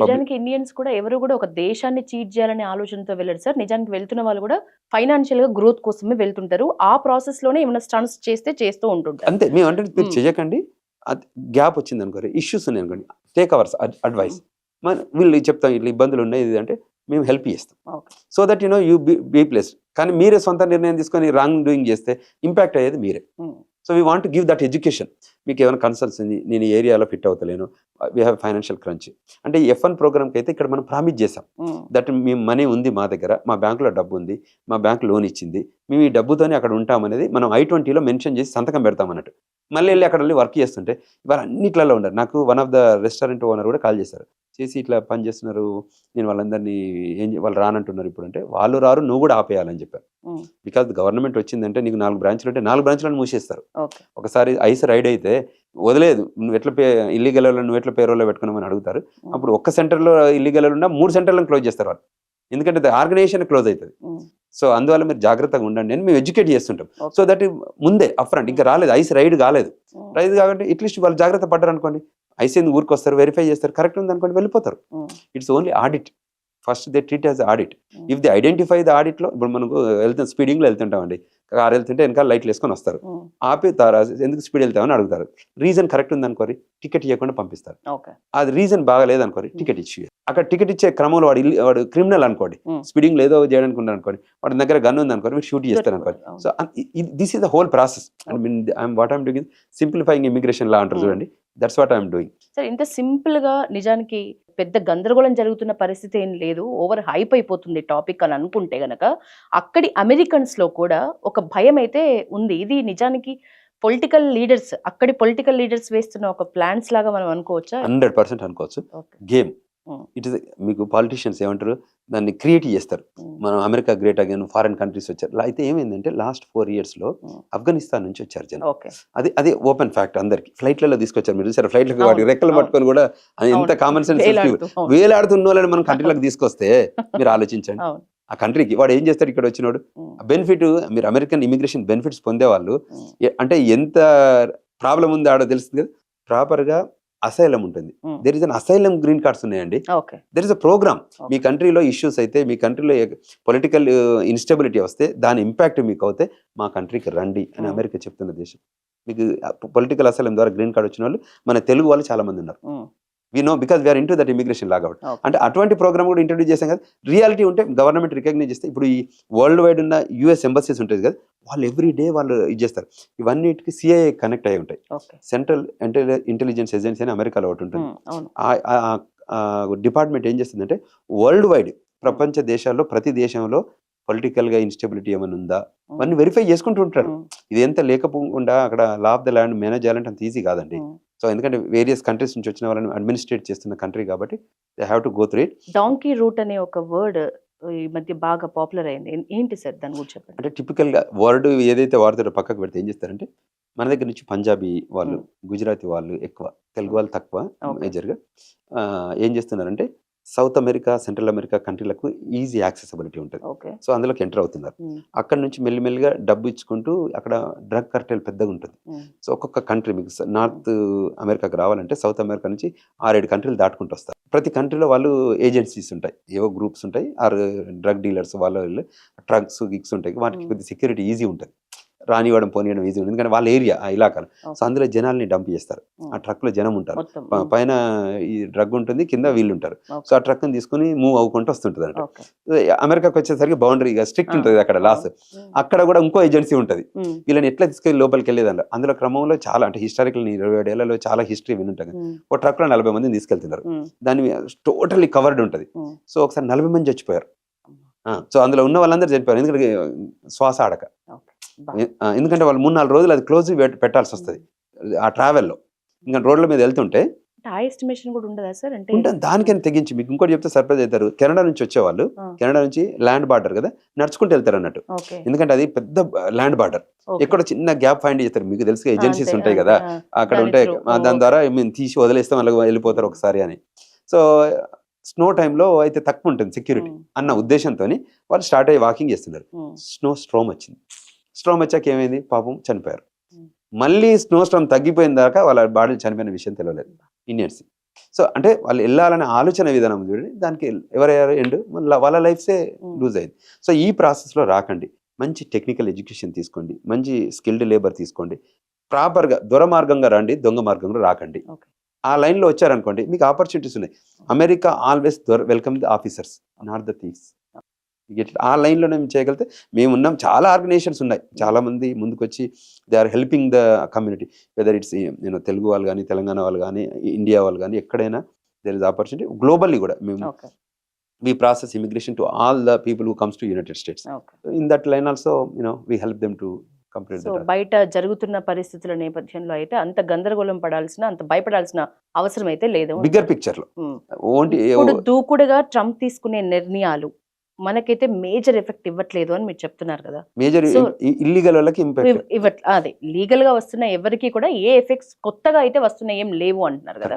నిజానికి ఇండియన్స్ కూడా ఎవరు కూడా ఒక దేశాన్ని చీట్ చేయాలనే ఆలోచనతో వెళ్ళారు సార్. నిజానికి వెళ్తున్న వాళ్ళు కూడా ఫైనాన్షియల్గా గ్రోత్ కోసమే వెళ్తుంటారు. ఆ ప్రాసెస్లోనే ఏమైనా స్టన్స్ చేస్తే చేస్తూ ఉంటుంటారు. అంతే. మేము అంటే మీరు. చేయకండి గ్యాప్ వచ్చింది అనుకోండి. ఇష్యూస్ ఉన్నాయి అనుకోండి. Take ours advice. మన వీళ్ళు చెప్తాం ఇట్లా ఇబ్బందులు ఉన్నాయి ఇది అంటే మేము హెల్ప్ చేస్తాం. So that you know you be place కానీ మీరే సొంత నిర్ణయం తీసుకొని రాంగ్ డూయింగ్ చేస్తే ఇంపాక్ట్ అయ్యేది మీరే. So we want give that education. మీకు ఏమైనా కన్సల్ట్స్ ఉంది నేను ఈ ఏరియాలో ఫిట్ అవుతలేను వీ హ్యావ్ ఫైనాన్షియల్ క్రంచ్ అంటే ఈ ఎఫ్ వన్ ప్రోగ్రామ్కి అయితే ఇక్కడ మనం ప్రామిస్ చేసాం దట్ మేము మనీ ఉంది మా దగ్గర మా బ్యాంకులో డబ్బు ఉంది మా బ్యాంక్ లోన్ ఇచ్చింది మేము ఈ డబ్బుతోనే అక్కడ ఉంటామనేది మనం ఐ ట్వంటీలో మెన్షన్ చేసి సంతకం పెడతాం అన్నట్టు. మళ్ళీ వెళ్ళి అక్కడ వెళ్ళి వర్క్ చేస్తుంటే ఇవాళ అన్నిట్లలో ఉన్నారు. నాకు one of the restaurant owner కూడా కాల్ చేశారు. చేసి ఇట్లా పని చేస్తున్నారు. నేను వాళ్ళందరినీ ఏం వాళ్ళు రానంటున్నారు ఇప్పుడు అంటే వాళ్ళు రారు నువ్వు కూడా ఆపేయాలని చెప్పారు. బికాజ్ గవర్నమెంట్ వచ్చిందంటే నీకు నాలుగు బ్రాంచ్లు ఉంటే నాలుగు బ్రాంచ్లను మూసేస్తారు. ఒకసారి ఐస్ రైడ్ అయితే వదిలేదు నువ్వు ఎట్లా పే ఇల్లీగల్ నువ్వు ఎట్లా పేరోలో పెట్టుకున్నామని అడుగుతారు. అప్పుడు ఒక్క సెంటర్లో ఇల్లీగల్ ఉన్నా మూడు సెంటర్లను క్లోజ్ చేస్తారు వాళ్ళు. ఎందుకంటే ఆర్గనైజేషన్ క్లోజ్ అవుతుంది. సో అందువల్ల మీరు జాగ్రత్తగా ఉండండి అని మేము ఎడ్యుకేట్ చేస్తుంటాం. సో దట్ ముందే అఫ్రంట్ ఇంకా రాలేదు ఐస్ రైడ్ కాలేదు. రైడ్ కాబట్టి అట్లీస్ట్ వాళ్ళు జాగ్రత్త పడ్డారు అనుకోండి ఐస్ ఎందుకు ఊరికి వస్తారు వెరిఫై చేస్తారు కరెక్ట్ ఉంది అనుకోండి వెళ్ళిపోతారు it's only audit first they treat as audit if the identify the ఆడిట్లో ఇప్పుడు మనకు వెళ్తాం స్పీడింగ్లో వెళ్తుంటామండి. కార్ వెళ్తుంటే వెనకాల లైట్లు వేసుకొని వస్తారు. ఆపేతారా ఎందుకు స్పీడ్ వెళ్తామని అడుగుతారు. రీజన్ కరెక్ట్ ఉంది అనుకోరి టికెట్ ఇవ్వకుండా పంపిస్తారు అది రీజన్ బాగాలేదు అనుకోరి టికెట్ ఇచ్చి. అక్కడ టికెట్ ఇచ్చే క్రమంలో వాడు వాడు క్రిమినల్ అనుకోండి. స్పీడింగ్ ఏదో చేయడానికి ఉన్నాడు అనుకోండి వాడి దగ్గర గన్ ఉంది అనుకోని షూట్ చేస్తారు అనుకోండి. So this is the whole process I mean I'm what I'm doing simplifying immigration law అంటారు. చూడండి. That's what I'm doing sir ఇంత సింపుల్గా నిజానికి పెద్ద గందరగోళం జరుగుతున్న పరిస్థితి ఏం లేదు. ఓవర్ హైప్ అయిపోతుంది టాపిక్ అని అనుకుంటే గనక. అక్కడి అమెరికన్స్లో కూడా ఒక భయం అయితే ఉంది. ఇది నిజానికి పొలిటికల్ లీడర్స్ అక్కడి పొలిటికల్ లీడర్స్ వేస్తున్న ఒక ప్లాన్స్ లాగా మనం అనుకోవచ్చా? హండ్రెడ్ పర్సెంట్ అనుకోవచ్చు. గేమ్. ఇట్ ఇస్ మీకు పాలిటీషియన్స్ ఏమంటారు? దాన్ని క్రియేట్ చేస్తారు. మనం America great again foreign countries వచ్చారు. అయితే ఏమైందంటే లాస్ట్ ఫోర్ ఇయర్స్లో Hmm. ఆఫ్ఘనిస్తాన్ నుంచి వచ్చారు జనం. అది అది ఓపెన్ ఫ్యాక్ట్ అందరికి. ఫ్లైట్లలో తీసుకొచ్చారు మీరు చూసారు? ఫ్లైట్లకు వాటి రెక్కలు. పట్టుకొని కూడా అది ఎంత. Common sense. వేలాడుతున్న వాళ్ళని మనం కంట్రీలకు తీసుకొస్తే మీరు ఆలోచించండి. ఆ కంట్రీకి వాడు ఏం చేస్తాడు ఇక్కడ వచ్చినోడు? బెనిఫిట్ మీరు అమెరికన్ ఇమిగ్రేషన్ బెనిఫిట్స్ పొందేవాళ్ళు అంటే ఎంత ప్రాబ్లం ఉందో ఆడో తెలుస్తుంది కదా? ప్రాపర్గా అసైలం ఉంటుంది. There is an asylum green cards ఉన్నాయండి. There is a program. మీ కంట్రీలో ఇష్యూస్ అయితే మీ కంట్రీలో పొలిటికల్ ఇన్స్టెబిలిటీ వస్తే దాని ఇంపాక్ట్ మీకు అవుతే మా కంట్రీకి రండి అని. అమెరికా చెప్తున్న దేశం. మీకు పొలిటికల్ అసైలం ద్వారా గ్రీన్ కార్డ్ వచ్చిన వాళ్ళు మన తెలుగు వాళ్ళు చాలా మంది ఉన్నారు we know because we're into that immigration లాగా Okay. అంటే అటువంటి ప్రోగ్రామ్ కూడా ఇంట్రొడ్యూస్ చేశాం కదా. రియాలిటీ ఉంటే గవర్నమెంట్ రికగ్నైజ్ చేస్తే ఇప్పుడు ఈ వరల్డ్ వైడ్ ఉన్న యుఎస్ ఎంబసీస్ ఉంటుంది కదా వాళ్ళు ఎవ్రీ డే వాళ్ళు ఇది చేస్తారు. ఇవన్నిటికి సిఐఏ కనెక్ట్ అయి ఉంటాయి. సెంట్రల్ ఇంటెలిజెన్స్ ఏజెన్సీ అని అమెరికాలో ఒకటి ఉంటుంది. డిపార్ట్మెంట్ ఏం చేస్తుందంటే వరల్డ్ వైడ్ ప్రపంచ దేశాల్లో ప్రతి దేశంలో పొలిటికల్గా ఇన్స్టెబిలిటీ ఏమైనా ఉందా? అవన్నీ వెరిఫై చేసుకుంటూ ఉంటారు. ఇది ఎంత లేకపోకుండా అక్కడ law of the land manage చేయాలంటే అంత ఈజీ కాదండి. సో ఎందుకంటే వేరియస్ కంట్రీస్ నుంచి వచ్చిన వాళ్ళని అడ్మినిస్ట్రేట్ చేస్తున్న కంట్రీ కాబట్టి they have to go through it donkey route అనే ఒక వర్డ్ ఈ మధ్య బాగా పాపులర్ అయింది. ఏంటి సార్ దాని గురించి చెప్పండి? అంటే typical గా వర్డ్ ఏదైతే వాడతారో పక్కకు పెడితే ఏం చేస్తారంటే మన దగ్గర నుంచి పంజాబీ వాళ్ళు గుజరాతీ వాళ్ళు ఎక్కువ తెలుగు వాళ్ళు తక్కువ. మేజర్గా ఏం చేస్తున్నారంటే సౌత్ అమెరికా సెంట్రల్ అమెరికా కంట్రీలకు ఈజీ యాక్సెసిబిలిటీ ఉంటుంది. సో అందులోకి ఎంటర్ అవుతున్నారు. అక్కడ నుంచి మెల్లిమెల్లిగా డబ్బు ఇచ్చుకుంటూ అక్కడ డ్రగ్ కర్టెల్ పెద్దగా ఉంటుంది. సో ఒక్కొక్క కంట్రీ మీకు నార్త్ అమెరికాకి రావాలంటే సౌత్ అమెరికా నుంచి ఆరేడు కంట్రీలు దాటుకుంటూ వస్తారు. ప్రతి కంట్రీలో వాళ్ళు ఏజెన్సీస్ ఉంటాయి. ఏవో గ్రూప్స్ ఉంటాయి. ఆర్ డ్రగ్ డీలర్స్ వాళ్ళ ట్రగ్స్ గిగ్స్ ఉంటాయి. వాటికి. కొద్ది సెక్యూరిటీ ఈజీ ఉంటుంది. రానివ్వడం పోనీయడం ఈజీ ఉంటుంది ఎందుకంటే వాళ్ళ ఏరియా ఆ ఇలాకాలు. సో. అందులో జనాల్ని డంప్ చేస్తారు. ఆ ట్రక్లో జనం ఉంటారు. పైన ఈ డ్రగ్ ఉంటుంది కింద వీళ్ళు ఉంటారు. సో ఆ ట్రక్ని తీసుకుని మూవ్ అవ్వుకుంటూ వస్తుంటుంది అంటే ఓకే అమెరికాకి వచ్చేసరికి బౌండరీ స్ట్రిక్ట్. ఉంటుంది అక్కడ లాస్. అక్కడ కూడా ఇంకో ఏజెన్సీ ఉంటుంది. వీళ్ళని ఎట్లా తీసుకెళ్ళి లోపలికి వెళ్ళేదాన్ని అందులో క్రమంలో చాలా అంటే హిస్టారికల్ ఇరవై ఏడేళ్ళలో చాలా హిస్టరీ వినుంటాం ఒక ట్రక్లో నలభై మందిని తీసుకెళ్తున్నారు. దాని టోటల్లీ కవర్డ్ ఉంటుంది. సో ఒకసారి నలభై మంది చచ్చిపోయారు. సో అందులో ఉన్న వాళ్ళందరూ చనిపోయారు. ఎందుకంటే శ్వాస ఆడక. ఎందుకంటే వాళ్ళు మూడు నాలుగు రోజులు అది క్లోజ్ పెట్టాల్సి వస్తుంది ఆ ట్రావెల్లో. ఇంకా రోడ్ల మీద వెళ్తుంటే అంటే ఆ ఎస్టిమేషన్ కూడా ఉండదా సార్? అంటే ఉంటే దానికైనా తెగించి మీకు ఇంకోటి చెప్తే సర్ప్రైజ్ అవుతారు. కెనడా నుంచి వచ్చేవాళ్ళు. కెనడా నుంచి ల్యాండ్ బార్డర్ కదా నడుచుకుంటూ వెళ్తారు అన్నట్టు. ఎందుకంటే అది పెద్ద ల్యాండ్ బార్డర్. ఎక్కడ చిన్న గ్యాప్ ఫైండ్ చేస్తారు. మీకు తెలుసు ఏజెన్సీస్ ఉంటాయి కదా అక్కడ ఉంటాయి. దాని. ద్వారా మేము తీసి వదిలేస్తాం అలాగ వెళ్ళిపోతారు ఒకసారి అని. సో స్నో టైంలో అయితే తక్కువ ఉంటుంది సెక్యూరిటీ అన్న ఉద్దేశంతో వాళ్ళు స్టార్ట్ అయ్యి వాకింగ్ చేస్తున్నారు. స్నో స్ట్రోమ్ వచ్చింది. స్ట్రోమ్ వచ్చాక ఏమైంది? పాపం చనిపోయారు. మళ్ళీ స్నో స్ట్రోమ్ తగ్గిపోయిన దాకా వాళ్ళ బాడీ చనిపోయిన విషయం తెలియలేదు ఇండియన్స్ సో అంటే వాళ్ళు వెళ్ళాలనే ఆలోచన విధానం చూడండి. దానికి ఎవరయ్యారు ఎండ్? వాళ్ళ లైఫ్సే లూజ్ అయింది. సో ఈ ప్రాసెస్లో రాకండి. మంచి టెక్నికల్ ఎడ్యుకేషన్ తీసుకోండి. మంచి స్కిల్డ్ లేబర్ తీసుకోండి. ప్రాపర్గా దురమార్గంగా రండి. దొంగ మార్గంలో రాకండి. ఆ లైన్లో వచ్చారనుకోండి మీకు ఆపర్చునిటీస్ ఉన్నాయి. America always welcome the officers not the thieves ఆ లైన్లో మేము చేయగలిగితే మేము ఉన్నాం. చాలా ఆర్గనైజేషన్స్ ఉన్నాయి. చాలా మంది ముందుకు వచ్చి they are helping the community. Whether it's నేను తెలుగు వాళ్ళు కానీ తెలంగాణ వాళ్ళు కానీ ఇండియా వాళ్ళు కానీ ఎక్కడైనా దెర్ ఇస్ ఆపర్చునిటీ గ్లోబల్లీ కూడా మేము okay we process immigration to all the people who comes to united states. Okay in that line also you know we help them to complete so the task. బయట జరుగుతున్న పరిస్థితుల నేపథ్యంలో అయితే అంత గందరగోళం పడాల్సిన అంత భయపడాల్సిన అవసరం అయితే లేదు bigger picture లో. ఇప్పుడు దూకుడుగా ట్రంప్ తీసుకునే నిర్ణయాలు మనకైతే మేజర్ ఎఫెక్ట్ ఇవ్వట్లేదు అని మీరు చెప్తున్నారు కదా. మేజర్ ఇల్లీగల్ వాళ్ళకి ఇంపాక్ట్ ఇవ్- ఇవ్వట్ అదే లీగల్గా వస్తున్న ఎవరికి కూడా ఏ ఎఫెక్ట్స్ కొత్తగా అయితే వస్తున్నాయి ఏం లేవు అంటున్నారు కదా.